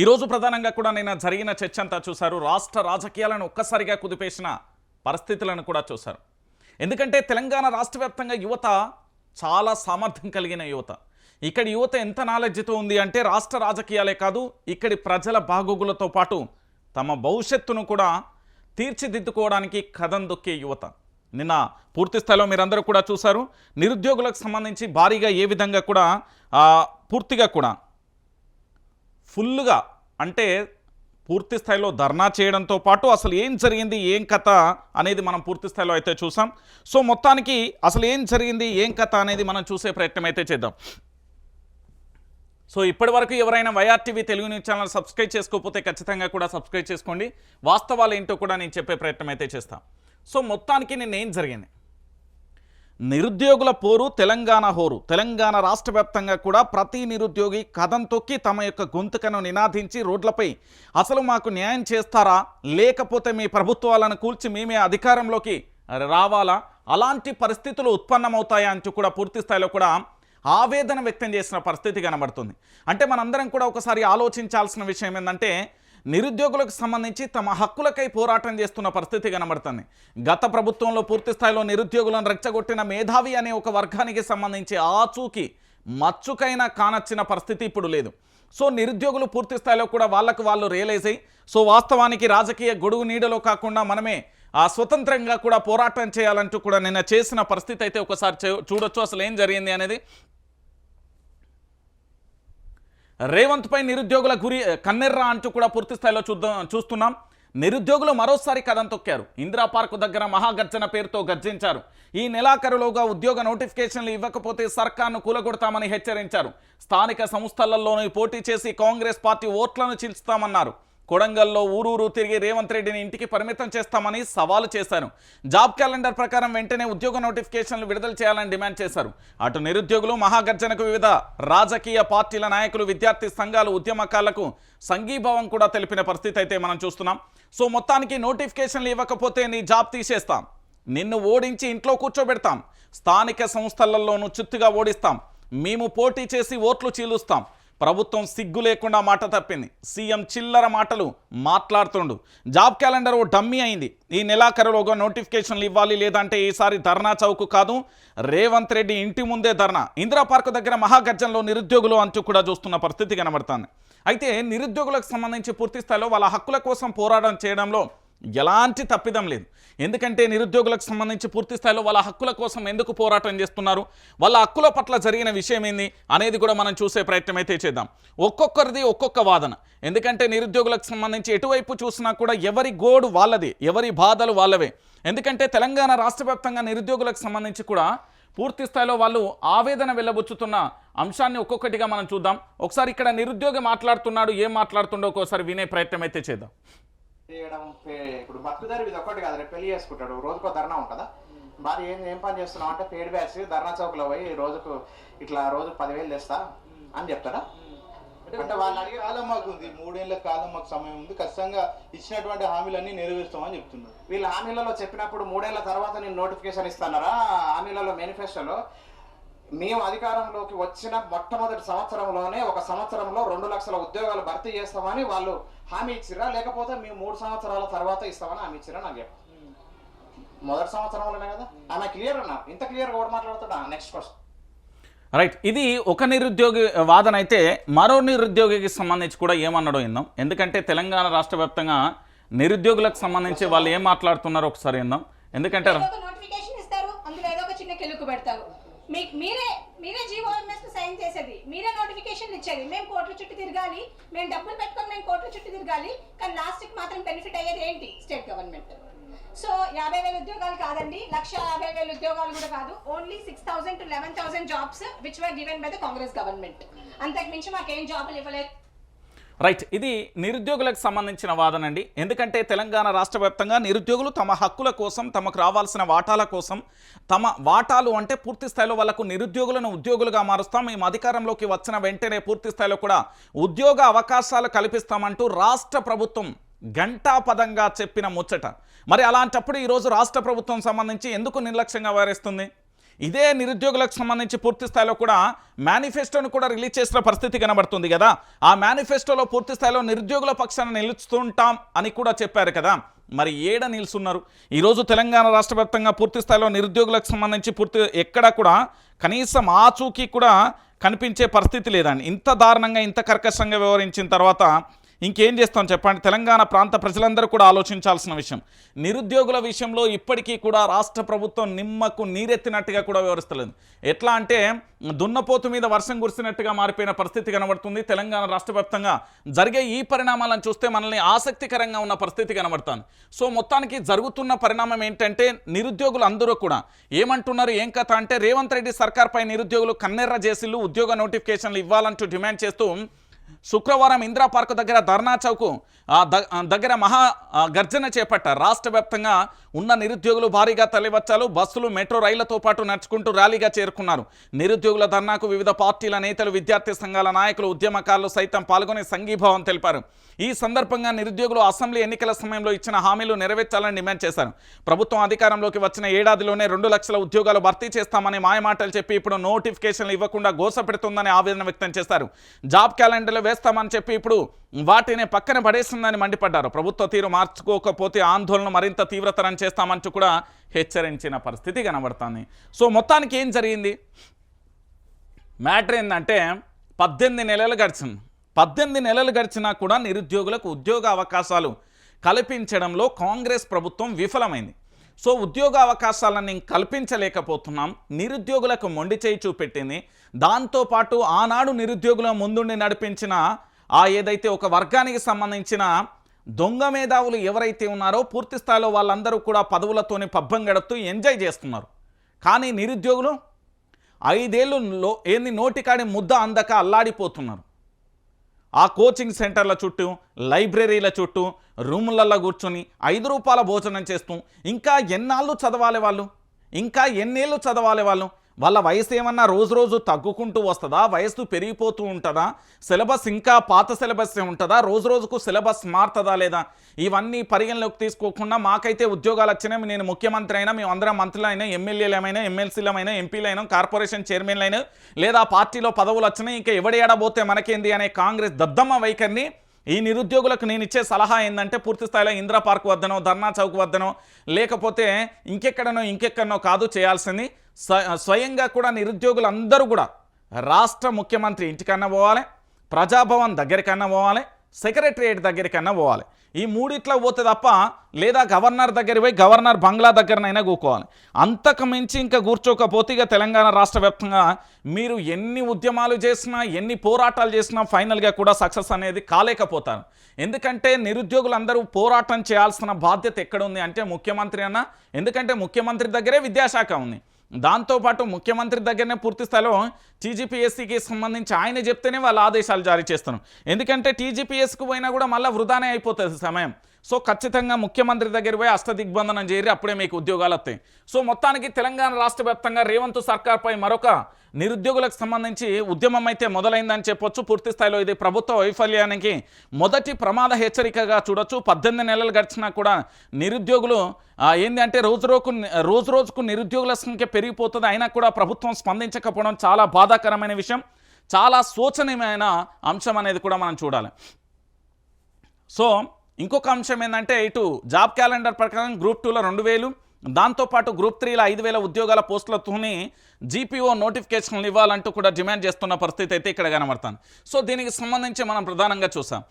ఈరోజు ప్రధానంగా కూడా నిన్న జరిగిన చర్చ అంతా చూశారు. రాష్ట్ర రాజకీయాలను ఒక్కసారిగా కుదిపేసిన పరిస్థితులను కూడా చూశారు. ఎందుకంటే తెలంగాణ రాష్ట్ర యువత చాలా సామర్థ్యం కలిగిన యువత. ఇక్కడ యువత ఎంత నాలెడ్జ్తో ఉంది అంటే రాష్ట్ర రాజకీయాలే కాదు ఇక్కడి ప్రజల బాగోగులతో పాటు తమ భవిష్యత్తును కూడా తీర్చిదిద్దుకోవడానికి కథం దొక్కే యువత. నిన్న పూర్తి స్థాయిలో మీరందరూ కూడా చూశారు. నిరుద్యోగులకు సంబంధించి భారీగా ఏ విధంగా కూడా పూర్తిగా కూడా ఫుల్గా అంటే పూర్తి స్థాయిలో ధర్నా చేయడంతో పాటు అసలు ఏం జరిగింది ఏం కథ అనేది మనం పూర్తి స్థాయిలో అయితే చూసాం. సో మొత్తానికి అసలు ఏం జరిగింది ఏం కథ అనేది మనం చూసే ప్రయత్నం అయితే చేద్దాం. సో ఇప్పటివరకు ఎవరైనా YRTV Telugu news channel subscribe చేసుకోకపోతే ఖచ్చితంగా కూడా సబ్స్క్రైబ్ చేసుకోండి. వాస్తవాలు ఏంటో కూడా నేను చెప్పే ప్రయత్నం అయితే చేస్తాను సో మొత్తానికి నిన్న ఏం జరిగింది? నిరుద్యోగుల పోరు తెలంగాణ హోరు. తెలంగాణ రాష్ట్ర వ్యాప్తంగా కూడా ప్రతి నిరుద్యోగి కథం తొక్కి తమ యొక్క గొంతుకను నినాదించి రోడ్లపై అసలు మాకు న్యాయం చేస్తారా? లేకపోతే మీ ప్రభుత్వాలను కూల్చి మేమే అధికారంలోకి రావాలా? అలాంటి పరిస్థితులు ఉత్పన్నమవుతాయా అంటూ కూడా పూర్తి స్థాయిలో కూడా ఆవేదన వ్యక్తం చేసిన పరిస్థితి కనబడుతుంది. అంటే మనందరం కూడా ఒకసారి ఆలోచించాల్సిన విషయం ఏంటంటే నిరుద్యోగులకు సంబంధించి తమ హక్కులకై పోరాటం చేస్తున్న పరిస్థితి కనబడుతుంది. గత ప్రభుత్వంలో పూర్తి స్థాయిలో నిరుద్యోగులను రెచ్చగొట్టిన మేధావి అనే ఒక వర్గానికి సంబంధించి ఆచూకి మచ్చుకైనా కానొచ్చిన పరిస్థితి ఇప్పుడు లేదు. సో నిరుద్యోగులు పూర్తి స్థాయిలో కూడా వాళ్ళకు వాళ్ళు రియలైజ్ అయ్యి సో వాస్తవానికి రాజకీయ గొడుగు నీడలో కాకుండా మనమే ఆ స్వతంత్రంగా కూడా పోరాటం చేయాలంటూ కూడా నిన్న చేసిన పరిస్థితి అయితే ఒకసారి చూ- చూడొచ్చు. అసలు ఏం జరిగింది అనేది రేవంత్ పై నిరుద్యోగుల గురి కన్నెర్రా అంటూ కూడా పూర్తి స్థాయిలో చూద్దాం చూస్తున్నాం. నిరుద్యోగులు మరోసారి కథం తొక్కారు. ఇందిరా పార్కు దగ్గర మహాగర్జన పేరుతో గర్జించారు. ఈ నెలాఖరులోగా ఉద్యోగ నోటిఫికేషన్లు ఇవ్వకపోతే సర్కార్ను కూలగొడతామని హెచ్చరించారు. స్థానిక సంస్థలలోనూ పోటీ చేసి కాంగ్రెస్ పార్టీ ఓట్లను చీల్చుతామన్నారు. కొడంగల్లో ఊరూరు తిరిగి రేవంత్ రెడ్డిని ఇంటికి పరిమితం చేస్తామని సవాలు చేశారు. జాబ్ క్యాలెండర్ ప్రకారం వెంటనే ఉద్యోగ నోటిఫికేషన్లు విడుదల చేయాలని డిమాండ్ చేశారు. అటు నిరుద్యోగులు మహాగర్జనకు వివిధ రాజకీయ పార్టీల నాయకులు విద్యార్థి సంఘాలు ఉద్యమకాలకు సంఘీభావం కూడా తెలిపిన పరిస్థితి అయితే మనం చూస్తున్నాం. సో మొత్తానికి నోటిఫికేషన్లు ఇవ్వకపోతే నీ జాబ్ తీసేస్తాం. నిన్ను ఓడించి ఇంట్లో కూర్చోబెడతాం. స్థానిక సంస్థలలోనూ చిత్తుగా ఓడిస్తాం. మేము పోటీ చేసి ఓట్లు చీలుస్తాం. ప్రభుత్వం సిగ్గు లేకుండా మాట తప్పింది. సీఎం చిల్లర మాటలు మాట్లాడుతుండు. జాబ్ క్యాలెండర్ ఓ డమ్మీ అయింది. ఈ నెలాఖరులోగా నోటిఫికేషన్లు ఇవ్వాలి లేదంటే ఈసారి ధర్నా చౌక్ కాదు రేవంత్ రెడ్డి ఇంటి ముందే ధర్నా. ఇందిరా పార్క్ దగ్గర మహాగర్జనలో నిరుద్యోగులు అంటూ కూడా చూస్తున్న పరిస్థితి కనబడుతుంది. అయితే నిరుద్యోగులకు సంబంధించి పూర్తి స్థాయిలో వాళ్ళ హక్కుల కోసం పోరాటం చేయడంలో ఎలాంటి తప్పిదం లేదు. ఎందుకంటే నిరుద్యోగులకు సంబంధించి పూర్తి స్థాయిలో వాళ్ళ హక్కుల కోసం ఎందుకు పోరాటం చేస్తున్నారు? వాళ్ళ హక్కుల పట్ల జరిగిన విషయం ఏంది అనేది కూడా మనం చూసే ప్రయత్నం అయితే చేద్దాం. ఒక్కొక్కరిది ఒక్కొక్క వాదన. ఎందుకంటే నిరుద్యోగులకు సంబంధించి ఎటువైపు చూసినా కూడా ఎవరి గోడు వాళ్ళది ఎవరి బాధలు వాళ్ళవే. ఎందుకంటే తెలంగాణ రాష్ట్ర నిరుద్యోగులకు సంబంధించి కూడా పూర్తి స్థాయిలో వాళ్ళు ఆవేదన వెళ్ళబుచ్చుతున్న అంశాన్ని ఒక్కొక్కటిగా మనం చూద్దాం. ఒకసారి ఇక్కడ నిరుద్యోగి మాట్లాడుతున్నాడు ఏం మాట్లాడుతుండో ఒకసారి వినే ప్రయత్నం అయితే చేద్దాం. చేయడం ఇప్పుడు బతుకుదారి ఇది ఒక్కటి కాదు రేపు పెళ్ళి చేసుకుంటాడు రోజుకో ధర్నా ఉంటుందా? భార్య ఏం ఏం పని చేస్తున్నావు అంటే పేడ్ బ్యాచ్ ధర్నా చౌక్లో పోయి రోజుకు ఇట్లా రోజు పదివేలు తెస్తా అని చెప్తాడా? అంటే వాళ్ళు అడిగే కాలం మాకు ఉంది మూడేళ్ళ కాలం మాకు సమయం ఉంది ఖచ్చితంగా ఇచ్చినటువంటి హామీలన్నీ నెరవేరుస్తామని చెప్తున్నారు. వీళ్ళు హామీలలో చెప్పినప్పుడు మూడేళ్ళ తర్వాత నేను నోటిఫికేషన్ ఇస్తానరా? హామీలలో మేనిఫెస్టోలో మేము అధికారంలోకి వచ్చిన మొట్టమొదటి సంవత్సరంలోనే ఒక సంవత్సరంలో రెండు లక్షల ఉద్యోగాలు భర్తీ చేస్తామని వాళ్ళు హామీ ఇచ్చిరా లేకపోతే మేము మూడు సంవత్సరాల తర్వాత ఇస్తామని హామీ ఇచ్చిరా నాకు చెప్పు. మొదటి సంవత్సరంలోనే కదా? ఆమె క్లియర్ అన్నారు ఇంత క్లియర్గా కూడా మాట్లాడుతున్నా నెక్స్ట్ క్వశ్చన్ రైట్ ఇది ఒక నిరుద్యోగి వాదన అయితే మరో నిరుద్యోగికి సంబంధించి కూడా ఏమన్నాడో విందాం. ఎందుకంటే తెలంగాణ రాష్ట్ర వ్యాప్తంగా నిరుద్యోగులకు సంబంధించి వాళ్ళు ఏం మాట్లాడుతున్నారో ఒకసారి విందాం. ఎందుకంటే ఏదో ఒక నోటిఫికేషన్ ఇస్తారు. అందులో ఏదో ఒక చిన్న కెలుకు పెడతారు. మీకు మీరే మీరే జీవోఎంఎస్ సైన్ చేసేది. మీరే నోటిఫికేషన్ ఇచ్చేది. మేము కోట్ల చుట్టూ తిరగాలి మేము డబ్బులు పెట్టుకొని మేము కోట్ల చుట్టూ తిరగాలి కానీ లాస్ట్కి మాత్రం బెనిఫిట్ అయ్యేది ఏంటి? State government. సో యాభై వేల ఉద్యోగాలు కాదండి లక్ష యాభై వేల ఉద్యోగాలు కూడా కాదు only six thousand to eleven thousand jobs which were given by the Congress government అంతకు మించి మాకేం జాబులు ఇవ్వలేదు. రైట్ ఇది నిరుద్యోగులకు సంబంధించిన వాదన అండి ఎందుకంటే తెలంగాణ రాష్ట్ర వ్యాప్తంగా నిరుద్యోగులు తమ హక్కుల కోసం తమకు రావాల్సిన వాటాల కోసం తమ వాటాలు అంటే పూర్తి స్థాయిలో వాళ్ళకు నిరుద్యోగులను ఉద్యోగులుగా మారుస్తాం. మేము అధికారంలోకి వచ్చిన వెంటనే పూర్తి స్థాయిలో కూడా ఉద్యోగ అవకాశాలు కల్పిస్తామంటూ రాష్ట్ర ప్రభుత్వం గంటాపదంగా చెప్పిన ముచ్చట. మరి అలాంటప్పుడు ఈరోజు రాష్ట్ర ప్రభుత్వం సంబంధించి ఎందుకు నిర్లక్ష్యంగా వ్యవహరిస్తుంది? ఇదే నిరుద్యోగులకు సంబంధించి పూర్తి స్థాయిలో కూడా మేనిఫెస్టోను కూడా రిలీజ్ చేసిన పరిస్థితి కనబడుతుంది కదా. ఆ మేనిఫెస్టోలో పూర్తి స్థాయిలో నిరుద్యోగుల పక్షాన నిలుస్తుంటాం అని కూడా చెప్పారు కదా. మరి ఏడ నిలుస్తున్నారు ఈరోజు తెలంగాణ రాష్ట్ర వ్యాప్తంగా పూర్తి స్థాయిలో నిరుద్యోగులకు సంబంధించి పూర్తి ఎక్కడ కూడా కనీసం ఆచూకీ కూడా కనిపించే పరిస్థితి లేదని ఇంత దారుణంగా ఇంత కర్కశంగా వ్యవహరించిన తర్వాత ఇంకేం చేస్తాం చెప్పండి? తెలంగాణ ప్రాంత ప్రజలందరూ కూడా ఆలోచించాల్సిన విషయం. నిరుద్యోగుల విషయంలో ఇప్పటికీ కూడా రాష్ట్ర ప్రభుత్వం నిమ్మకు నీరెత్తినట్టుగా కూడా వ్యవహరిస్తలేదు. ఎట్లా అంటే దున్నపోతు మీద వర్షం కురిసినట్టుగా మారిపోయిన పరిస్థితి కనబడుతుంది. తెలంగాణ రాష్ట్ర వ్యాప్తంగా జరిగే ఈ పరిణామాలను చూస్తే మనల్ని ఆసక్తికరంగా ఉన్న పరిస్థితి కనబడుతుంది. సో మొత్తానికి జరుగుతున్న పరిణామం ఏంటంటే నిరుద్యోగులు అందరూ కూడా ఏమంటున్నారు ఏం కథ అంటే రేవంత్ రెడ్డి సర్కార్పై నిరుద్యోగులు కన్నెర్ర జేసీలు ఉద్యోగ నోటిఫికేషన్లు ఇవ్వాలంటూ డిమాండ్ చేస్తూ శుక్రవారం ఇందిరా పార్క్ దగ్గర ధర్నా చౌక్ దగ్గర మహా గర్జన చేపట్టారు రాష్ట్ర వ్యాప్తంగా ఉన్న నిరుద్యోగులు భారీగా తరలివచ్చారు. బస్సులు మెట్రో రైళ్ళతో పాటు నడుచుకుంటూ ర్యాలీగా చేరుకున్నారు. నిరుద్యోగుల ధర్నాకు వివిధ పార్టీల నేతలు విద్యార్థి సంఘాల నాయకులు ఉద్యమకారులు సైతం పాల్గొని సంఘీభావం తెలిపారు. ఈ సందర్భంగా నిరుద్యోగులు అసెంబ్లీ ఎన్నికల సమయంలో ఇచ్చిన హామీలు నెరవేర్చాలని డిమాండ్ చేశారు. ప్రభుత్వం అధికారంలోకి వచ్చిన ఏడాదిలోనే రెండు లక్షల ఉద్యోగాలు భర్తీ చేస్తామని మాయమాటలు చెప్పి ఇప్పుడు నోటిఫికేషన్లు ఇవ్వకుండా గోస పెడుతుందని ఆవేదన వ్యక్తం చేశారు. జాబ్ క్యాలెండర్లు వేస్తామని చెప్పి ఇప్పుడు వాటిని పక్కన పడేస్తుందని మండిపడ్డారు. ప్రభుత్వ తీరు మార్చుకోకపోతే ఆందోళన మరింత తీవ్రతరం చేస్తామంటూ కూడా హెచ్చరించిన పరిస్థితి కనబడుతుంది. సో మొత్తానికి ఏం జరిగింది? మ్యాటర్ ఏంటంటే పద్దెనిమిది నెలలు గడిచింది. పద్దెనిమిది నెలలు గడిచినా కూడా నిరుద్యోగులకు ఉద్యోగ అవకాశాలు కల్పించడంలో కాంగ్రెస్ ప్రభుత్వం విఫలమైంది. సో ఉద్యోగ అవకాశాలని కల్పించలేకపోతున్నాం నిరుద్యోగులకు మొండి చేయి చూపెట్టింది. దాంతోపాటు ఆనాడు నిరుద్యోగుల ముందుండి నడిపించిన ఆ ఏదైతే ఒక వర్గానికి సంబంధించిన దొంగ మేధావులు ఎవరైతే ఉన్నారో పూర్తి స్థాయిలో వాళ్ళందరూ కూడా పదవులతోని పబ్బం గడుపుతూ ఎంజాయ్ చేస్తున్నారు. కానీ నిరుద్యోగులు ఐదేళ్ళు లో ఏంది నోటికాడి ముద్ద అందక అల్లాడిపోతున్నారు. ఆ కోచింగ్ సెంటర్ల చుట్టూ లైబ్రరీల చుట్టూ రూములలో కూర్చొని ఐదు రూపాయల భోజనం చేస్తూ ఇంకా ఎన్నాళ్ళు చదవాలి వాళ్ళు? ఇంకా ఎన్నేళ్ళు చదవాలి వాళ్ళు? వాళ్ళ వయసు ఏమన్నా రోజు రోజు తగ్గుకుంటూ వస్తుందా? వయసు పెరిగిపోతూ ఉంటుందా? సిలబస్ ఇంకా పాత సిలబస్ ఉంటుందా? రోజు రోజుకు సిలబస్ మారుతుందా లేదా? ఇవన్నీ పరిగణలోకి తీసుకోకుండా మాకైతే ఉద్యోగాలు వచ్చినాయి. నేను ముఖ్యమంత్రి అయినా మేము అందరం మంత్రులైనా ఎమ్మెల్యేలమైనా ఎమ్మెల్సీలమైనా ఎంపీలైనా కార్పొరేషన్ చైర్మన్లైనా లేదా పార్టీలో పదవులు వచ్చినాయి ఇంకా ఎవడేడబోతే మనకేంది అనే కాంగ్రెస్ దద్దమ్మ వైఖరిని ఈ నిరుద్యోగులకు నేను ఇచ్చే సలహా ఏంటంటే పూర్తి స్థాయిలో ఇందిరా పార్క్ వద్దనో ధర్నా చౌక్ వద్దనో లేకపోతే ఇంకెక్కడనో ఇంకెక్కడనో కాదు చేయాల్సింది. స్వయంగా కూడా నిరుద్యోగులు అందరూ కూడా రాష్ట్ర ముఖ్యమంత్రి ఇంటికన్నా పోవాలి ప్రజాభవన్ దగ్గరికన్నా పోవాలి సెక్రటరియట్ దగ్గరికన్నా పోవాలి. ఈ మూడిట్లో పోతే తప్ప లేదా గవర్నర్ దగ్గర పోయి గవర్నర్ బంగ్లా దగ్గరనైనా కూకోవాలి. అంతకు మించి ఇంకా కూర్చోకపోతే ఇక తెలంగాణ రాష్ట్ర వ్యాప్తంగా మీరు ఎన్ని ఉద్యమాలు చేసినా ఎన్ని పోరాటాలు చేసినా ఫైనల్గా కూడా సక్సెస్ అనేది కాలేకపోతారు. ఎందుకంటే నిరుద్యోగులందరూ పోరాటం చేయాల్సిన బాధ్యత ఎక్కడ ఉంది అంటే ముఖ్యమంత్రి అన్న ఎందుకంటే ముఖ్యమంత్రి దగ్గరే విద్యాశాఖ ఉంది. దాంతోపాటు ముఖ్యమంత్రి దగ్గరనే పూర్తి స్థాయిలో టీజీపీఎస్సీకి సంబంధించి ఆయన చెప్తేనే వాళ్ళు ఆదేశాలు జారీ చేస్తున్నారు ఎందుకంటే టీజీపీఎస్కు పోయినా కూడా మళ్ళీ వృధానే అయిపోతుంది సమయం. సో ఖచ్చితంగా ముఖ్యమంత్రి దగ్గర పోయి అష్టదిగ్బంధనం చేరి అప్పుడే మీకు ఉద్యోగాలు వస్తాయి. సో మొత్తానికి తెలంగాణ రాష్ట్ర వ్యాప్తంగా రేవంత్ సర్కార్పై మరొక నిరుద్యోగులకు సంబంధించి ఉద్యమం అయితే మొదలైందని చెప్పొచ్చు. పూర్తి స్థాయిలో ఇది ప్రభుత్వ వైఫల్యానికి మొదటి ప్రమాద హెచ్చరికగా చూడొచ్చు. పద్దెనిమిది నెలలు గడిచినా కూడా నిరుద్యోగులు ఏంది అంటే రోజు రోజుకు రోజు రోజుకు నిరుద్యోగుల సంఖ్య పెరిగిపోతుంది. అయినా కూడా ప్రభుత్వం స్పందించకపోవడం చాలా బాధాకరమైన విషయం. చాలా శోచనీయమైన అంశం అనేది కూడా మనం చూడాలి. సో ఇంకొక అంశం ఏంటంటే ఇటు జాబ్ క్యాలెండర్ ప్రకారం గ్రూప్ టూలో రెండు వేలు దాంతోపాటు గ్రూప్ త్రీలో ఐదు వేల ఉద్యోగాల పోస్టులతోని జీపీఓ నోటిఫికేషన్లు ఇవ్వాలంటూ కూడా డిమాండ్ చేస్తున్న పరిస్థితి అయితే ఇక్కడ కనబడుతుంది. సో దీనికి సంబంధించి మనం ప్రధానంగా చూసాం.